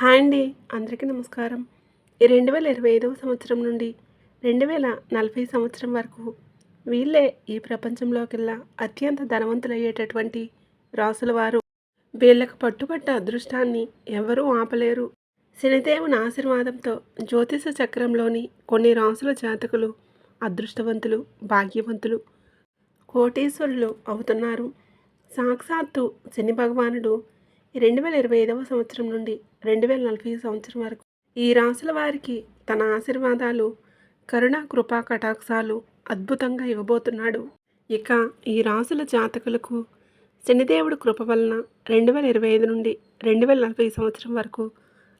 Hi అండి అందరికీ నమస్కారం. రెండు వేల ఇరవై ఐదవ సంవత్సరం నుండి రెండు వేల నలభై సంవత్సరం వరకు వీళ్ళే ఈ ప్రపంచంలోకెల్లా అత్యంత ధనవంతులయ్యేటటువంటి రాసుల వారు వీళ్ళకు పట్టుబట్ట అదృష్టాన్ని ఎవరూ ఆపలేరు. శనిదేవుని ఆశీర్వాదంతో జ్యోతిష చక్రంలోని కొన్ని రాసుల జాతకులు అదృష్టవంతులు భాగ్యవంతులు కోటీశ్వరులు అవుతున్నారు. సాక్షాత్తు శని భగవానుడు రెండు వేల ఇరవై ఐదవ సంవత్సరం నుండి రెండు వేల నలభై సంవత్సరం వరకు ఈ రాసుల వారికి తన ఆశీర్వాదాలు కరుణ కృపా కటాక్షాలు అద్భుతంగా ఇవ్వబోతున్నాడు. ఇక ఈ రాసుల జాతకులకు శనిదేవుడు కృప వలన రెండు వేల ఇరవై ఐదు నుండి రెండు వేల నలభై సంవత్సరం వరకు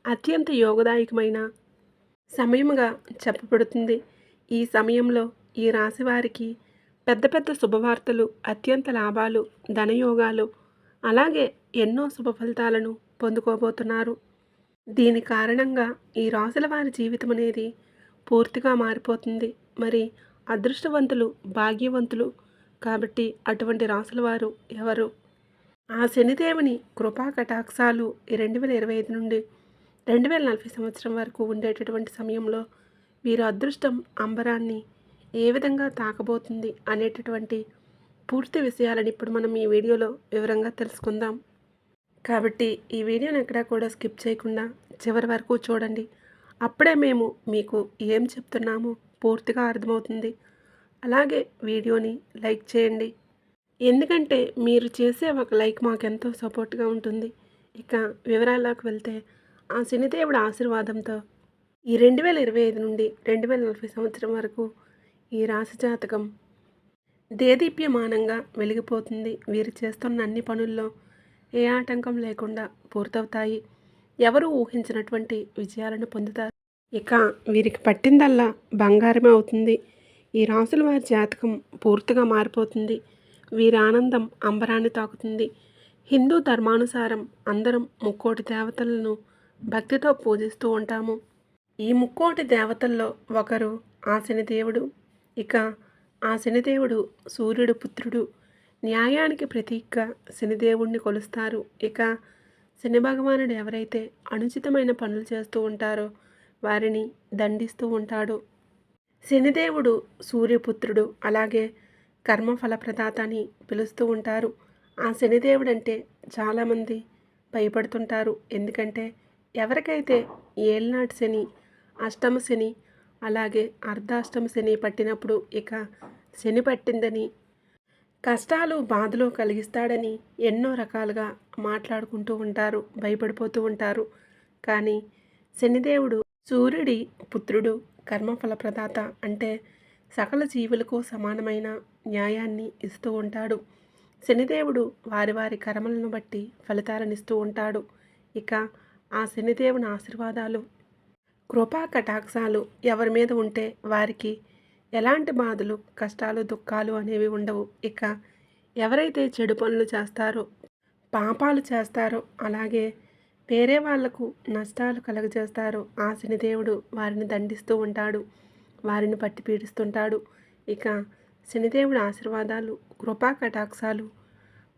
అత్యంత యోగదాయకమైన సమయముగా చెప్పబడుతుంది. ఈ సమయంలో ఈ రాశి వారికి పెద్ద పెద్ద శుభవార్తలు అత్యంత లాభాలు ధనయోగాలు అలాగే ఎన్నో శుభ ఫలితాలను పొందుకోబోతున్నారు. దీని కారణంగా ఈ రాసుల వారి జీవితం అనేది పూర్తిగా మారిపోతుంది. మరి అదృష్టవంతులు భాగ్యవంతులు కాబట్టి అటువంటి రాసుల వారు ఎవరు? ఆ శనిదేవుని కృపా కటాక్షాలు ఈ రెండు వేల ఇరవై ఐదు నుండి రెండు వేల నలభై సంవత్సరం వరకు ఉండేటటువంటి సమయంలో వీరు అదృష్టం అంబరాన్ని ఏ విధంగా తాకబోతుంది అనేటటువంటి పూర్తి విషయాలను ఇప్పుడు మనం ఈ వీడియోలో వివరంగా తెలుసుకుందాం. కాబట్టి ఈ వీడియోని ఎక్కడా కూడా స్కిప్ చేయకుండా చివరి వరకు చూడండి. అప్పుడే మేము మీకు ఏం చెప్తున్నామో పూర్తిగా అర్థమవుతుంది. అలాగే వీడియోని లైక్ చేయండి. ఎందుకంటే మీరు చేసే ఒక లైక్ మాకు ఎంతో సపోర్ట్గా ఉంటుంది. ఇక వివరాల్లోకి వెళ్తే ఆ శనిదేవుడి ఆశీర్వాదంతో ఈ రెండు వేల ఇరవై ఐదు నుండి రెండు వేల నలభై సంవత్సరం వరకు ఈ రాశి జాతకం దేదీప్యమానంగా వెలిగిపోతుంది. వీరు చేస్తున్న అన్ని పనుల్లో ఏ ఆటంకం లేకుండా పూర్తవుతాయి. ఎవరు ఊహించినటువంటి విజయాలను పొందుతారు? ఇక వీరికి పట్టిందల్లా బంగారమే అవుతుంది. ఈ రాసుల వారి జాతకం పూర్తిగా మారిపోతుంది. వీరి ఆనందం అంబరాన్ని తాకుతుంది. హిందూ ధర్మానుసారం అందరం ముక్కోటి దేవతలను భక్తితో పూజిస్తూ ఉంటాము. ఈ ముక్కోటి దేవతల్లో ఒకరు ఆ శనిదేవుడు ఇక ఆ శనిదేవుడు సూర్యుడు పుత్రుడు. న్యాయానికి ప్రతీకగా శనిదేవుణ్ణి కొలుస్తారు. ఇక శని భగవానుడు ఎవరైతే అనుచితమైన పనులు చేస్తూ ఉంటారో వారిని దండిస్తూ ఉంటాడు. శనిదేవుడు సూర్యపుత్రుడు అలాగే కర్మఫల ప్రదాత అని పిలుస్తూ ఉంటారు. ఆ శనిదేవుడు అంటే చాలామంది భయపడుతుంటారు. ఎందుకంటే ఎవరికైతే ఏళ్ళనాటి శని అష్టమ శని అలాగే అర్ధాష్టమ శని పట్టినప్పుడు ఇక శని పట్టిందని కష్టాలు బాధలు కలిగిస్తాడని ఎన్నో రకాలుగా మాట్లాడుకుంటూ ఉంటారు భయపడిపోతూ ఉంటారు. కానీ శనిదేవుడు సూర్యుడి పుత్రుడు కర్మఫల ప్రదాత అంటే సకల జీవులకు సమానమైన న్యాయాన్ని ఇస్తూ ఉంటాడు. శనిదేవుడు వారి వారి కర్మలను బట్టి ఫలితాలను ఇస్తూ ఉంటాడు. ఇక ఆ శనిదేవుని ఆశీర్వాదాలు కృపా కటాక్షాలు ఎవరి మీద ఉంటే వారికి ఎలాంటి బాధలు కష్టాలు దుఃఖాలు అనేవి ఉండవు. ఇక ఎవరైతే చెడు పనులు చేస్తారో పాపాలు చేస్తారో అలాగే వేరే వాళ్ళకు నష్టాలు కలగజేస్తారో ఆ శనిదేవుడు వారిని దండిస్తూ ఉంటాడు. వారిని పట్టి పీడిస్తుంటాడు. ఇక శనిదేవుడి ఆశీర్వాదాలు కృపా కటాక్షాలు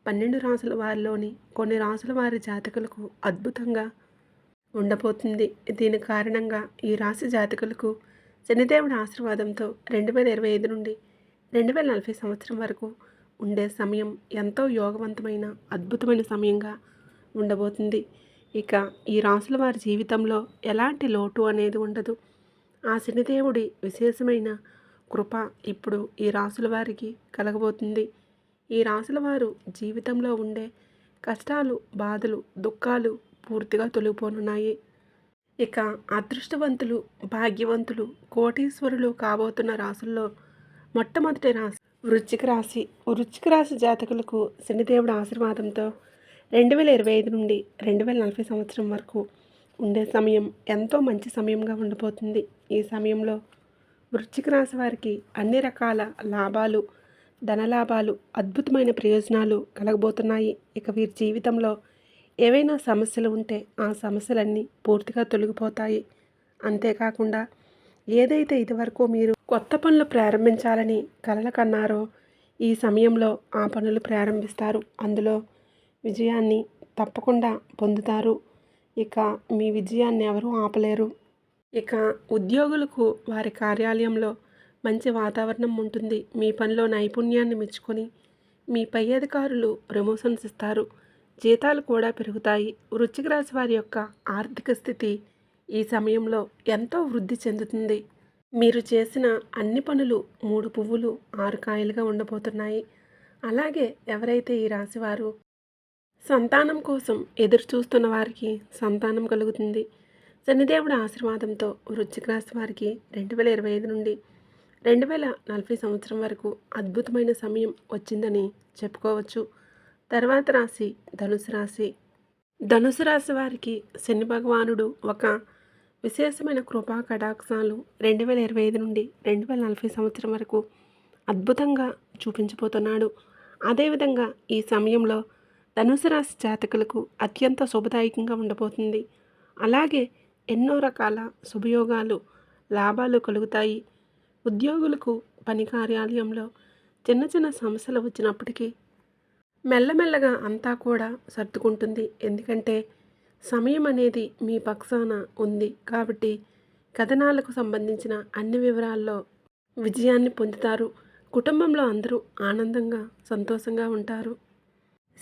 పన్నెండు రాసుల వారిలోని కొన్ని రాసుల వారి జాతకులకు అద్భుతంగా ఉండబోతుంది. దీని కారణంగా ఈ రాశి జాతకులకు శనిదేవుడి ఆశీర్వాదంతో రెండు వేల ఇరవై ఐదు నుండి రెండు వేల నలభై సంవత్సరం వరకు ఉండే సమయం ఎంతో యోగవంతమైన అద్భుతమైన సమయంగా ఉండబోతుంది. ఇక ఈ రాసుల వారి జీవితంలో ఎలాంటి లోటు అనేది ఉండదు. ఆ శనిదేవుడి విశేషమైన కృప ఇప్పుడు ఈ రాసుల వారికి కలగబోతుంది. ఈ రాసుల వారు జీవితంలో ఉండే కష్టాలు బాధలు దుఃఖాలు పూర్తిగా తొలగిపోనున్నాయి. ఇక అదృష్టవంతులు భాగ్యవంతులు కోటీశ్వరులు కాబోతున్న రాసుల్లో మొట్టమొదటి రాశి వృశ్చిక రాశి. వృశ్చిక రాశి జాతకులకు శనిదేవుడు ఆశీర్వాదంతో రెండు వేల ఇరవై ఐదు నుండి రెండు వేల నలభై సంవత్సరం వరకు ఉండే సమయం ఎంతో మంచి సమయంగా ఉండబోతుంది ఈ సమయంలో వృశ్చిక రాశి వారికి అన్ని రకాల లాభాలు ధనలాభాలు అద్భుతమైన ప్రయోజనాలు కలగబోతున్నాయి. ఇక వీరి జీవితంలో ఏవైనా సమస్యలు ఉంటే ఆ సమస్యలన్నీ పూర్తిగా తొలగిపోతాయి. అంతేకాకుండా ఏదైతే ఇదివరకు మీరు కొత్త పనులు ప్రారంభించాలని కలల కన్నారో ఈ సమయంలో ఆ పనులు ప్రారంభిస్తారు. అందులో విజయాన్ని తప్పకుండా పొందుతారు. ఇక మీ విజయాన్ని ఎవరూ ఆపలేరు. ఇక ఉద్యోగులకు వారి కార్యాలయంలో మంచి వాతావరణం ఉంటుంది. మీ పనిలో నైపుణ్యాన్ని మెచ్చుకొని మీ పై అధికారులు ప్రమోషన్స్ ఇస్తారు. జీతాలు కూడా పెరుగుతాయి. వృశ్చిక రాశి వారి యొక్క ఆర్థిక స్థితి ఈ సమయంలో ఎంతో వృద్ధి చెందుతుంది. మీరు చేసిన అన్ని పనులు మూడు పువ్వులు ఆరు కాయలుగా ఉండబోతున్నాయి. అలాగే ఎవరైతే ఈ రాశివారు సంతానం కోసం ఎదురు చూస్తున్న వారికి సంతానం కలుగుతుంది. శనిదేవుడి ఆశీర్వాదంతో వృశ్చిక రాశి వారికి రెండు వేల ఇరవై ఐదు నుండి రెండు వేల నలభై సంవత్సరం వరకు అద్భుతమైన సమయం వచ్చిందని చెప్పుకోవచ్చు. తర్వాత రాశి ధనుసు రాశి. ధనుసు రాశి వారికి శని భగవానుడు ఒక విశేషమైన కృపా కటాక్షాలు రెండు వేల ఇరవై ఐదు నుండి రెండు వేల నలభై సంవత్సరం వరకు అద్భుతంగా చూపించబోతున్నాడు. అదేవిధంగా ఈ సమయంలో ధనుసు రాశి జాతకులకు అత్యంత శుభదాయకంగా ఉండబోతుంది. అలాగే ఎన్నో రకాల శుభయోగాలు లాభాలు కలుగుతాయి. ఉద్యోగులకు పని కార్యాలయంలో చిన్న చిన్న సమస్యలు వచ్చినప్పటికీ మెల్లమెల్లగా అంతా కూడా సర్దుకుంటుంది. ఎందుకంటే సమయం అనేది మీ పక్షాన ఉంది కాబట్టి కథనాలకు సంబంధించిన అన్ని వివరాల్లో విజయాన్ని పొందుతారు. కుటుంబంలో అందరూ ఆనందంగా సంతోషంగా ఉంటారు.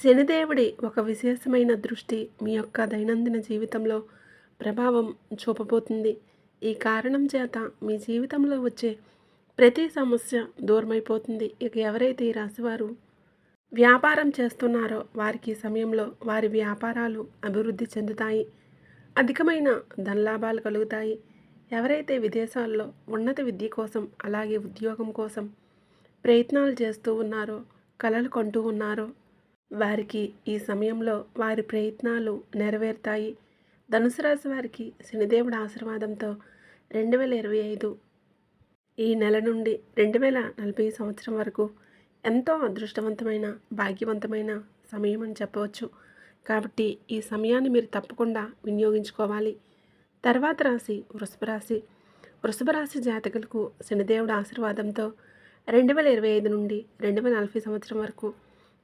శనిదేవుడి ఒక విశేషమైన దృష్టి మీ యొక్క దైనందిన జీవితంలో ప్రభావం చూపబోతుంది. ఈ కారణం చేత మీ జీవితంలో వచ్చే ప్రతి సమస్య దూరమైపోతుంది. ఇక ఎవరైతే ఈ రాశివారు వ్యాపారం చేస్తున్నారో వారికి సమయంలో వారి వ్యాపారాలు అభివృద్ధి చెందుతాయి. అధికమైన ధనలాభాలు కలుగుతాయి. ఎవరైతే విదేశాల్లో ఉన్నత విద్య కోసం అలాగే ఉద్యోగం కోసం ప్రయత్నాలు చేస్తూ ఉన్నారో కలలు కొంటూ ఉన్నారో వారికి ఈ సమయంలో వారి ప్రయత్నాలు నెరవేరుతాయి. ధనుసు రాశి వారికి శనిదేవుడి ఆశీర్వాదంతో రెండు వేల ఇరవై ఐదు ఈ నెల నుండి రెండు వేల నలభై సంవత్సరం వరకు ఎంతో అదృష్టవంతమైన భాగ్యవంతమైన సమయం అని చెప్పవచ్చు. కాబట్టి ఈ సమయాన్ని మీరు తప్పకుండా వినియోగించుకోవాలి. తర్వాత రాశి వృషభ రాశి. వృషభ రాశి జాతకులకు శనిదేవుడి ఆశీర్వాదంతో రెండు వేల ఇరవై ఐదు నుండి రెండు వేల నలభై సంవత్సరం వరకు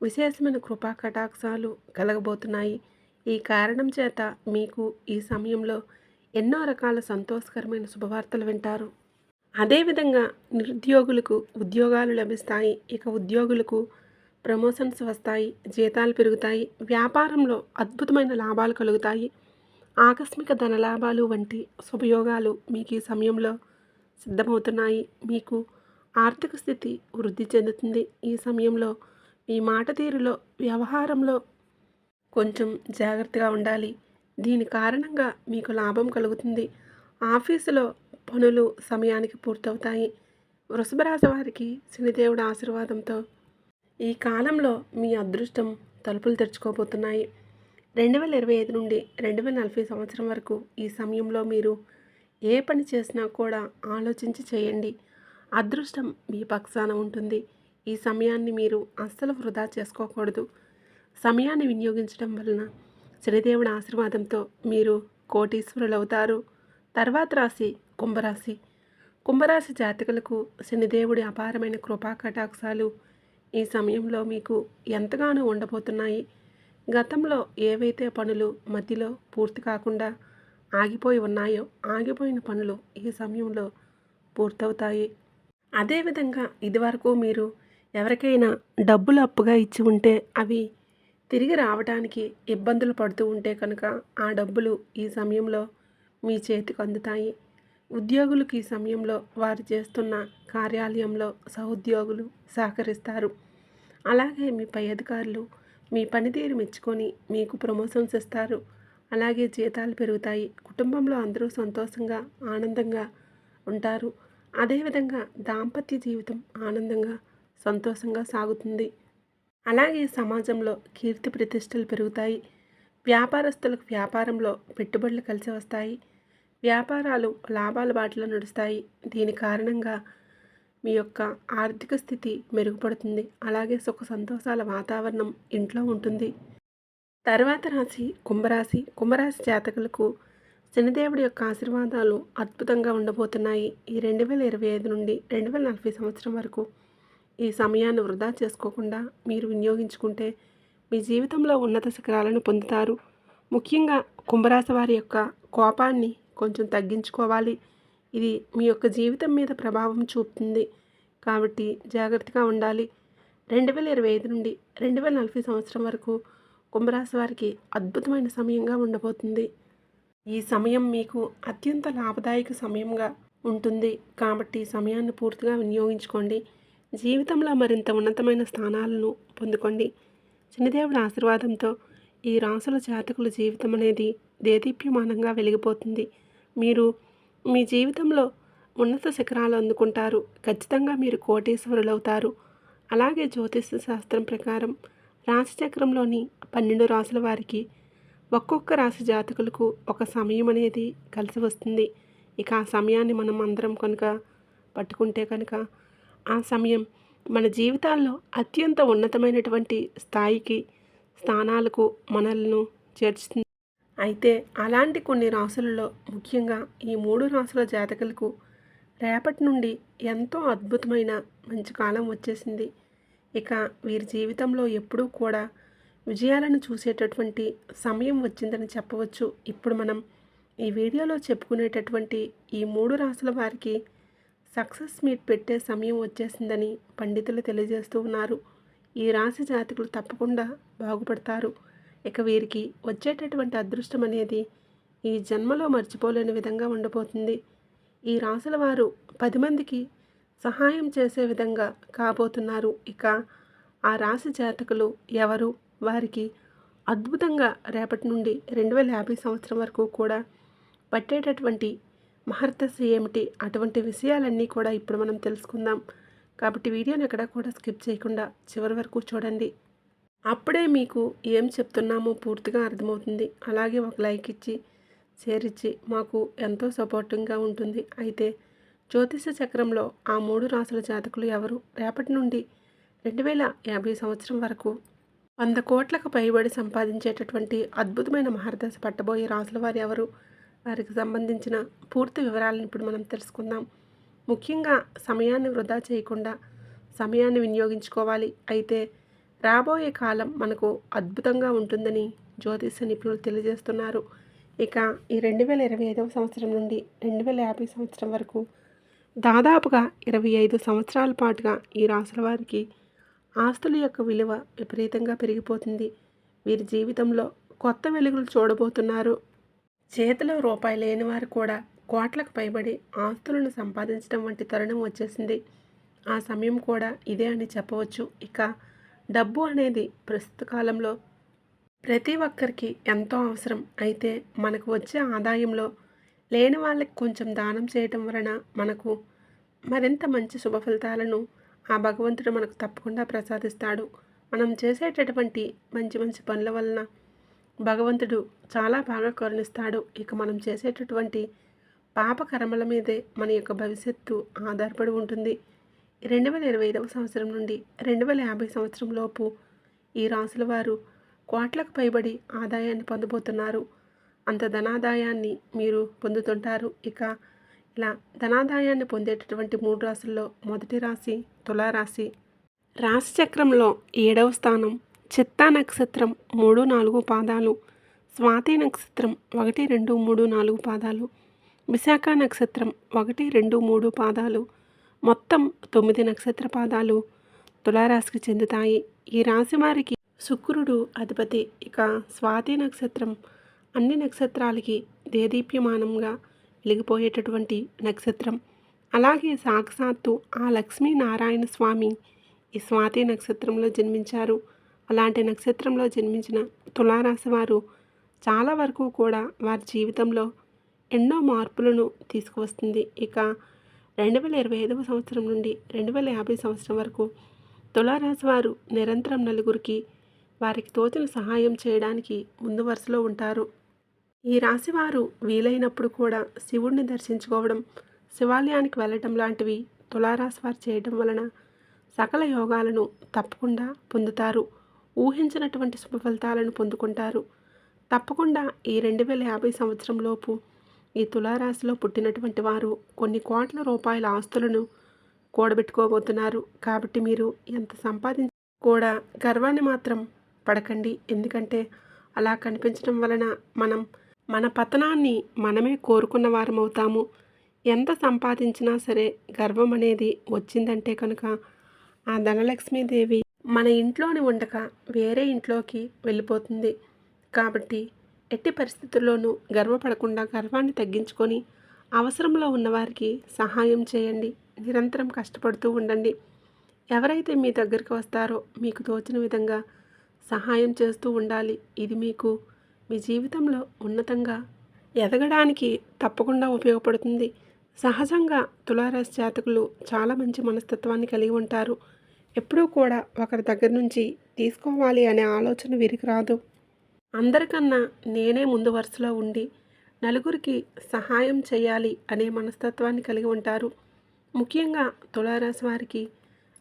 విశేషమైన కృపా కటాక్షాలు కలగబోతున్నాయి. ఈ కారణం చేత మీకు ఈ సమయంలో ఎన్నో రకాల సంతోషకరమైన శుభవార్తలు వింటారు. అదేవిధంగా నిరుద్యోగులకు ఉద్యోగాలు లభిస్తాయి. ఇక ఉద్యోగులకు ప్రమోషన్స్ వస్తాయి. జీతాలు పెరుగుతాయి. వ్యాపారంలో అద్భుతమైన లాభాలు కలుగుతాయి. ఆకస్మిక ధనలాభాలు వంటి శుభయోగాలు మీకు ఈ సమయంలో సిద్ధమవుతున్నాయి. మీకు ఆర్థిక స్థితి వృద్ధి చెందుతుంది. ఈ సమయంలో మీ మాట తీరులో వ్యవహారంలో కొంచెం జాగ్రత్తగా ఉండాలి. దీని కారణంగా మీకు లాభం కలుగుతుంది. ఆఫీసులో పనులు సమయానికి పూర్తవుతాయి. వృషభరాశి వారికి శనిదేవుడి ఆశీర్వాదంతో ఈ కాలంలో మీ అదృష్టం తలుపులు తెరుచుకోబోతున్నాయి. రెండు వేల ఇరవై ఐదు నుండి రెండు వేల నలభై సంవత్సరం వరకు ఈ సమయంలో మీరు ఏ పని చేసినా కూడా ఆలోచించి చేయండి. అదృష్టం మీ పక్షాన ఉంటుంది. ఈ సమయాన్ని మీరు అస్సలు వృధా చేసుకోకూడదు. సమయాన్ని వినియోగించడం వలన శనిదేవుడి ఆశీర్వాదంతో మీరు కోటీశ్వరులు అవుతారు తర్వాత రాశి కుంభరాశి. కుంభరాశి జాతకులకు శనిదేవుడి అపారమైన కృపా కటాక్షాలు ఈ సమయంలో మీకు ఎంతగానో ఉండబోతున్నాయి. గతంలో ఏవైతే పనులు మధ్యలో పూర్తి కాకుండా ఆగిపోయి ఉన్నాయో ఆగిపోయిన పనులు ఈ సమయంలో పూర్తవుతాయి. అదేవిధంగా ఇదివరకు మీరు ఎవరికైనా డబ్బులు అప్పుగా ఇచ్చి ఉంటే అవి తిరిగి రావడానికి ఇబ్బందులు పడుతూ ఉంటే కనుక ఆ డబ్బులు ఈ సమయంలో మీ చేతికి అందుతాయి. ఉద్యోగులకు ఈ సమయంలో వారు చేస్తున్న కార్యాలయంలో సహోద్యోగులు సహకరిస్తారు. అలాగే మీ పై అధికారులు మీ పనితీరు మెచ్చుకొని మీకు ప్రమోషన్స్ ఇస్తారు. అలాగే జీతాలు పెరుగుతాయి. కుటుంబంలో అందరూ సంతోషంగా ఆనందంగా ఉంటారు. అదేవిధంగా దాంపత్య జీవితం ఆనందంగా సంతోషంగా సాగుతుంది. అలాగే సమాజంలో కీర్తి ప్రతిష్టలు పెరుగుతాయి. వ్యాపారస్తులకు వ్యాపారంలో పెట్టుబడులు కలిసి వస్తాయి. వ్యాపారాలు లాభాల బాటలో నడుస్తాయి. దీని కారణంగా మీ యొక్క ఆర్థిక స్థితి మెరుగుపడుతుంది. అలాగే సుఖ సంతోషాల వాతావరణం ఇంట్లో ఉంటుంది. తర్వాత రాశి కుంభరాశి. కుంభరాశి జాతకులకు శనిదేవుడి యొక్క ఆశీర్వాదాలు అద్భుతంగా ఉండబోతున్నాయి. ఈ రెండు వేల ఇరవై ఐదు నుండి రెండు వేల నలభై సంవత్సరం వరకు ఈ సమయాన్ని వృధా చేసుకోకుండా మీరు వినియోగించుకుంటే మీ జీవితంలో ఉన్నత శిఖరాలను పొందుతారు. ముఖ్యంగా కుంభరాశి వారి యొక్క కోపాన్ని కొంచెం తగ్గించుకోవాలి. ఇది మీ యొక్క జీవితం మీద ప్రభావం చూపుతుంది. కాబట్టి జాగ్రత్తగా ఉండాలి. రెండు వేల ఇరవై ఐదు నుండి రెండు వేల నలభై సంవత్సరం వరకు కుంభరాశి వారికి అద్భుతమైన సమయంగా ఉండబోతుంది. ఈ సమయం మీకు అత్యంత లాభదాయక సమయంగా ఉంటుంది. కాబట్టి సమయాన్ని పూర్తిగా వినియోగించుకోండి. జీవితంలో మరింత ఉన్నతమైన స్థానాలను పొందుకోండి. చిన్నదేవుడి ఆశీర్వాదంతో ఈ రాసుల జాతకుల జీవితం అనేది దేదీప్యమానంగా వెలిగిపోతుంది. మీరు మీ జీవితంలో ఉన్నత శిఖరాలు అందుకుంటారు. ఖచ్చితంగా మీరు కోటేశ్వరులు అవుతారు అలాగే జ్యోతిష శాస్త్రం ప్రకారం రాశిచక్రంలోని పన్నెండు రాసుల వారికి ఒక్కొక్క రాశి జాతకులకు ఒక సమయం అనేది కలిసి వస్తుంది. ఇక ఆ సమయాన్ని మనం అందరం కనుక పట్టుకుంటే కనుక ఆ సమయం మన జీవితాల్లో అత్యంత ఉన్నతమైనటువంటి స్థాయికి స్థానాలకు మనల్ని చేర్చుతుంది అయితే అలాంటి కొన్ని రాసులలో ముఖ్యంగా ఈ మూడు రాసుల జాతకులకు రేపటి నుండి ఎంతో అద్భుతమైన మంచి కాలం వచ్చేసింది. ఇక వీరి జీవితంలో ఎప్పుడూ కూడా విజయాలను చూసేటటువంటి సమయం వచ్చిందని చెప్పవచ్చు. ఇప్పుడు మనం ఈ వీడియోలో చెప్పుకునేటటువంటి ఈ మూడు రాసుల వారికి సక్సెస్ మీట్ పెట్టే సమయం వచ్చేసిందని పండితులు తెలియజేస్తూ ఉన్నారు. ఈ రాశి జాతకులు తప్పకుండా బాగుపడతారు. ఇక వీరికి వచ్చేటటువంటి అదృష్టం అనేది ఈ జన్మలో మర్చిపోలేని విధంగా ఉండబోతుంది. ఈ రాశుల వారు పది మందికి సహాయం చేసే విధంగా కాబోతున్నారు. ఇక ఆ రాశి జాతకులు ఎవరు? వారికి అద్భుతంగా రేపటి నుండి రెండు వేల యాభై సంవత్సరం వరకు కూడా పట్టేటటువంటి మహర్దశ ఏమిటి? అటువంటి విషయాలన్నీ కూడా ఇప్పుడు మనం తెలుసుకుందాం. కాబట్టి వీడియోని ఎక్కడ కూడా స్కిప్ చేయకుండా చివరి వరకు చూడండి. అప్పుడే మీకు ఏం చెప్తున్నామో పూర్తిగా అర్థమవుతుంది. అలాగే ఒక లైక్ ఇచ్చి షేర్ ఇచ్చి మాకు ఎంతో సపోర్టింగ్గా ఉంటుంది. అయితే జ్యోతిష చక్రంలో ఆ మూడు రాసుల జాతకులు ఎవరు? రేపటి నుండి రెండు వేల యాభై సంవత్సరం వరకు వంద కోట్లకు పైబడి సంపాదించేటటువంటి అద్భుతమైన మహర్దశ పట్టబోయే రాసుల వారు ఎవరు? వారికి సంబంధించిన పూర్తి వివరాలను ఇప్పుడు మనం తెలుసుకుందాం. ముఖ్యంగా సమయాన్ని వృధా చేయకుండా సమయాన్ని వినియోగించుకోవాలి. అయితే రాబోయే కాలం మనకు అద్భుతంగా ఉంటుందని జ్యోతిష నిపుణులు తెలియజేస్తున్నారు. ఇక ఈ రెండు వేల ఇరవై ఐదవ సంవత్సరం నుండి రెండు వేల యాభై సంవత్సరం వరకు దాదాపుగా ఇరవై ఐదు సంవత్సరాల పాటుగా ఈ రాసుల వారికి ఆస్తుల యొక్క విలువ విపరీతంగా పెరిగిపోతుంది. వీరి జీవితంలో కొత్త వెలుగులు చూడబోతున్నారు. చేతిలో రూపాయి లేని వారు కూడా కోట్లకు పైబడి ఆస్తులను సంపాదించడం వంటి తరుణం వచ్చేసింది. ఆ సమయం కూడా ఇదే అని చెప్పవచ్చు. ఇక డబ్బు అనేది ప్రస్తుత కాలంలో ప్రతి ఒక్కరికి ఎంతో అవసరం. అయితే మనకు వచ్చే ఆదాయంలో లేని వాళ్ళకి కొంచెం దానం చేయటం వలన మనకు మరింత మంచి శుభ ఫలితాలను ఆ భగవంతుడు మనకు తప్పకుండా ప్రసాదిస్తాడు. మనం చేసేటటువంటి మంచి మంచి పనుల వలన భగవంతుడు చాలా బాగా కరుణిస్తాడు. ఇక మనం చేసేటటువంటి పాప కర్మల మీదే మన యొక్క భవిష్యత్తు ఆధారపడి ఉంటుంది. రెండు వేల ఇరవై ఐదవ సంవత్సరం నుండి రెండు వేల యాభై సంవత్సరం లోపు ఈ రాసుల వారు కోట్లకు పైబడి ఆదాయాన్ని పొందబోతున్నారు. అంత ధనాదాయాన్ని మీరు పొందుతుంటారు. ఇక ఇలా ధనాదాయాన్ని పొందేటటువంటి మూడు రాశుల్లో మొదటి రాశి తులారాశి రాశి చక్రంలో ఏడవ స్థానం చిత్తా నక్షత్రం మూడు నాలుగు పాదాలు స్వాతి నక్షత్రం ఒకటి రెండు మూడు నాలుగు పాదాలు విశాఖ నక్షత్రం ఒకటి రెండు మూడు పాదాలు. మొత్తం తొమ్మిది నక్షత్ర పాదాలు తులారాశికి చెందుతాయి. ఈ రాశి వారికి శుక్రుడు అధిపతి. ఇక స్వాతి నక్షత్రం అన్ని నక్షత్రాలకి దేదీప్యమానంగా వెలిగిపోయేటటువంటి నక్షత్రం. అలాగే సాక్షాత్తు ఆ లక్ష్మీనారాయణ స్వామి ఈ స్వాతి నక్షత్రంలో జన్మించారు. అలాంటి నక్షత్రంలో జన్మించిన తులారాశి వారు చాలా వరకు కూడా వారి జీవితంలో ఎన్నో మార్పులను తీసుకువస్తుంది. ఇక రెండు వేల ఇరవై ఐదవ సంవత్సరం నుండి రెండు వేల యాభై సంవత్సరం వరకు తులారాశి వారు నిరంతరం నలుగురికి వారికి తోచిన సహాయం చేయడానికి ముందు వరుసలో ఉంటారు. ఈ రాశివారు వీలైనప్పుడు కూడా శివుణ్ణి దర్శించుకోవడం శివాలయానికి వెళ్ళటం లాంటివి తులారాశి వారు చేయడం వలన సకల యోగాలను తప్పకుండా పొందుతారు. ఊహించినటువంటి శుభ ఫలితాలను పొందుకుంటారు. తప్పకుండా ఈ రెండు వేల యాభై సంవత్సరంలోపు ఈ తులారాశిలో పుట్టినటువంటి వారు కొన్ని కోట్ల రూపాయల ఆస్తులను కూడబెట్టుకోబోతున్నారు. కాబట్టి మీరు ఎంత సంపాదించి కూడా గర్వాన్ని మాత్రం పడకండి. ఎందుకంటే అలా కనిపించడం వలన మనం మన పతనాన్ని మనమే కోరుకున్న వారమవుతాము ఎంత సంపాదించినా సరే గర్వం అనేది వచ్చిందంటే కనుక ఆ ధనలక్ష్మీదేవి మన ఇంట్లోని ఉండక వేరే ఇంట్లోకి వెళ్ళిపోతుంది. కాబట్టి ఎట్టి పరిస్థితుల్లోనూ గర్వపడకుండా గర్వాన్ని తగ్గించుకొని అవసరంలో ఉన్నవారికి సహాయం చేయండి. నిరంతరం కష్టపడుతూ ఉండండి. ఎవరైతే మీ దగ్గరికి వస్తారో మీకు తోచిన విధంగా సహాయం చేస్తూ ఉండాలి. ఇది మీకు మీ జీవితంలో ఉన్నతంగా ఎదగడానికి తప్పకుండా ఉపయోగపడుతుంది. సహజంగా తులారాశి జాతకులు చాలా మంచి మనస్తత్వాన్ని కలిగి ఉంటారు. ఎప్పుడూ కూడా ఒకరి దగ్గర నుంచి తీసుకోవాలి అనే ఆలోచన వీరికి రాదు. అందరికన్నా నేనే ముందు వరుసలో ఉండి నలుగురికి సహాయం చేయాలి అనే మనస్తత్వాన్ని కలిగి ఉంటారు. ముఖ్యంగా తులారాశి వారికి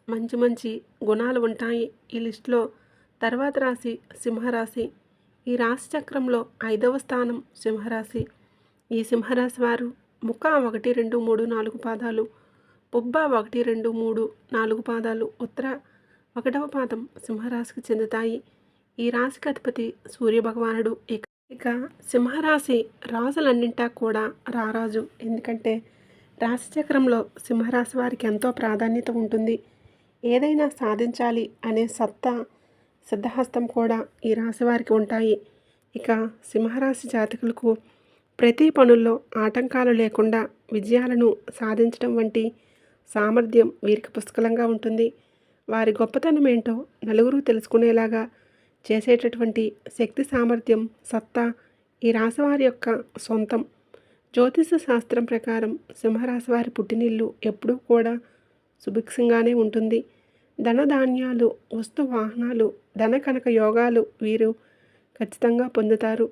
మంచి మంచి గుణాలు ఉంటాయి. ఈ లిస్టులో తర్వాత రాశి సింహరాశి ఈ రాశి చక్రంలో ఐదవ స్థానం సింహరాశి. ఈ సింహరాశి వారు ముఖ ఒకటి రెండు మూడు నాలుగు పాదాలు పుబ్బ ఒకటి రెండు మూడు నాలుగు పాదాలు ఉత్తర ఒకటవ పాదం సింహరాశికి చెందుతాయి. ఈ రాశికి అధిపతి సూర్యభగవానుడు ఇక ఇక సింహరాశి రాజులన్నింటా కూడా రారాజు. ఎందుకంటే రాశి చక్రంలో సింహరాశి వారికి ఎంతో ప్రాధాన్యత ఉంటుంది. ఏదైనా సాధించాలి అనే సత్తా సిద్ధహస్తం కూడా ఈ రాశి వారికి ఉంటాయి. ఇక సింహరాశి జాతకులకు ప్రతి పనుల్లో ఆటంకాలు లేకుండా విజయాలను సాధించడం వంటి సామర్థ్యం వీరికి పుష్కలంగా ఉంటుంది. వారి గొప్పతనం ఏంటో నలుగురు తెలుసుకునేలాగా చేసేటటువంటి శక్తి సామర్థ్యం సత్తా ఈ రాశివారి యొక్క సొంతం. జ్యోతిష శాస్త్రం ప్రకారం సింహరాశి వారి పుట్టినిల్లు ఎప్పుడూ కూడా సుభిక్షంగానే ఉంటుంది. ధనధాన్యాలు వస్తు వాహనాలు ధన కనక యోగాలు వీరు ఖచ్చితంగా పొందుతారు.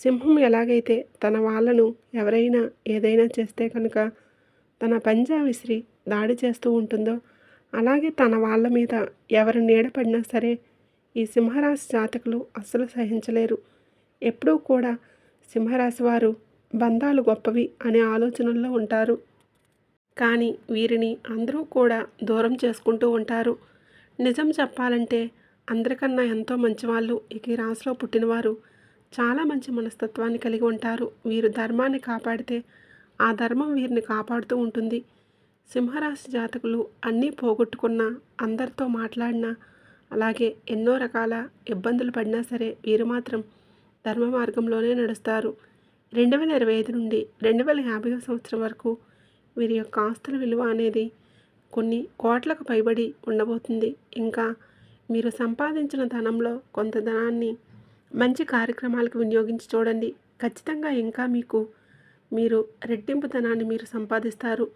సింహం ఎలాగైతే తన వాళ్ళను ఎవరైనా ఏదైనా చేస్తే కనుక తన పంజా విసిరి దాడి చేస్తూ ఉంటుందో అలాగే తన వాళ్ళ మీద ఎవరు నీడపడినా సరే ఈ సింహరాశి జాతకులు అస్సలు సహించలేరు. ఎప్పుడూ కూడా సింహరాశి వారు బంధాలు గొప్పవి అనే ఆలోచనల్లో ఉంటారు. కానీ వీరిని అందరూ కూడా దూరం చేసుకుంటూ ఉంటారు. నిజం చెప్పాలంటే అందరికన్నా ఎంతో మంచివాళ్ళు ఇక ఈ రాశిలో పుట్టినవారు చాలా మంచి మనస్తత్వాన్ని కలిగి ఉంటారు. వీరు ధర్మాన్ని కాపాడితే ఆ ధర్మం వీరిని కాపాడుతూ ఉంటుంది. సింహరాశి జాతకులు అన్నీ పోగొట్టుకున్న అందరితో మాట్లాడినా అలాగే ఎన్నో రకాల ఇబ్బందులు పడినా సరే వీరు మాత్రం ధర్మ మార్గంలోనే నడుస్తారు. రెండు వేల ఇరవై ఐదు నుండి రెండు వేల యాభై సంవత్సరం వరకు వీరి యొక్క ఆస్తుల విలువ అనేది కొన్ని కోట్లకు పైబడి ఉండబోతుంది. ఇంకా మీరు సంపాదించిన ధనంలో కొంత ధనాన్ని మంచి కార్యక్రమాలకు వినియోగించి చూడండి. ఖచ్చితంగా ఇంకా మీకు మీరు రెట్టింపు ధనాన్ని మీరు సంపాదిస్తారు.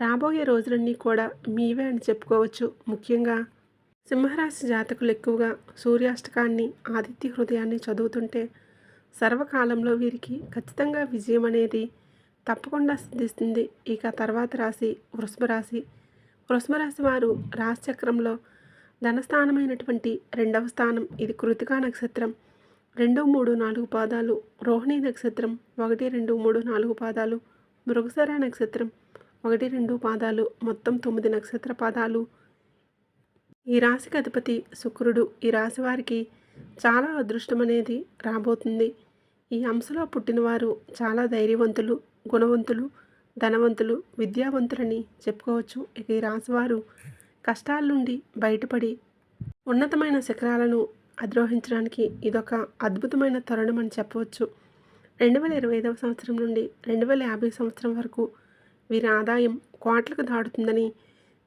రాబోయే రోజులన్నీ కూడా మీవే అని చెప్పుకోవచ్చు. ముఖ్యంగా సింహరాశి జాతకులు ఎక్కువగా సూర్యాష్టకాన్ని ఆదిత్య హృదయాన్ని చదువుతుంటే సర్వకాలంలో వీరికి ఖచ్చితంగా విజయం అనేది తప్పకుండా సిద్ధిస్తుంది. ఇక తర్వాత రాశి వృషభ రాశి. వృషభ రాశి వారు రాశిచక్రంలో ధనస్థానమైనటువంటి రెండవ స్థానం. ఇది కృతికా నక్షత్రం. రెండు మూడు నాలుగు పాదాలు. రోహిణి నక్షత్రం. ఒకటి రెండు మూడు నాలుగు పాదాలు. మృగసర నక్షత్రం. ఒకటి రెండు పాదాలు. మొత్తం తొమ్మిది నక్షత్ర పాదాలు. ఈ రాశికి అధిపతి శుక్రుడు. ఈ రాశి వారికి చాలా అదృష్టం అనేది రాబోతుంది. ఈ అంశలో పుట్టినవారు చాలా ధైర్యవంతులు గుణవంతులు ధనవంతులు విద్యావంతులని చెప్పుకోవచ్చు. ఇక ఈ రాశివారు కష్టాల నుండి బయటపడి ఉన్నతమైన శిఖరాలను అధిరోహించడానికి ఇదొక అద్భుతమైన తరుణం అని చెప్పవచ్చు. రెండు వేల ఇరవై ఐదవ సంవత్సరం నుండి రెండు వేల యాభై సంవత్సరం వరకు వీరి ఆదాయం కోట్లకు దాటుతుందని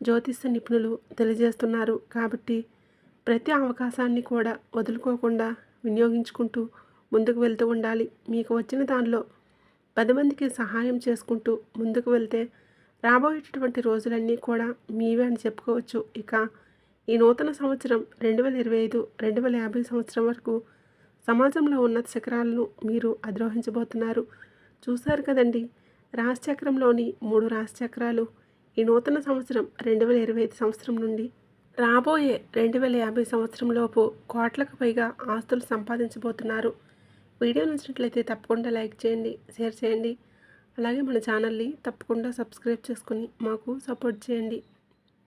జ్యోతిష నిపుణులు తెలియజేస్తున్నారు. కాబట్టి ప్రతి అవకాశాన్ని కూడా వదులుకోకుండా వినియోగించుకుంటూ ముందుకు వెళ్తూ ఉండాలి. మీకు వచ్చిన దానిలో పది మందికి సహాయం చేసుకుంటూ ముందుకు వెళ్తే రాబోయేటటువంటి రోజులన్నీ కూడా మీవే అని చెప్పుకోవచ్చు. ఇక ఈ నూతన సంవత్సరం రెండు వేల ఇరవై ఐదు రెండు వేల యాభై సంవత్సరం వరకు సమాజంలో ఉన్నత శిఖరాలను మీరు అధిరోహించబోతున్నారు. చూశారు కదండి రాశిచక్రంలోని మూడు రాశిచక్రాలు ఈ నూతన సంవత్సరం రెండు వేల ఇరవై ఐదు సంవత్సరం నుండి రాబోయే రెండు వేల యాభై సంవత్సరంలోపు కోట్లకు పైగా ఆస్తులు సంపాదించబోతున్నారు. వీడియో నచ్చినట్లయితే తప్పకుండా లైక్ చేయండి షేర్ చేయండి. అలాగే మన ఛానల్ని తప్పకుండా సబ్స్క్రైబ్ చేసుకుని మాకు సపోర్ట్ చేయండి.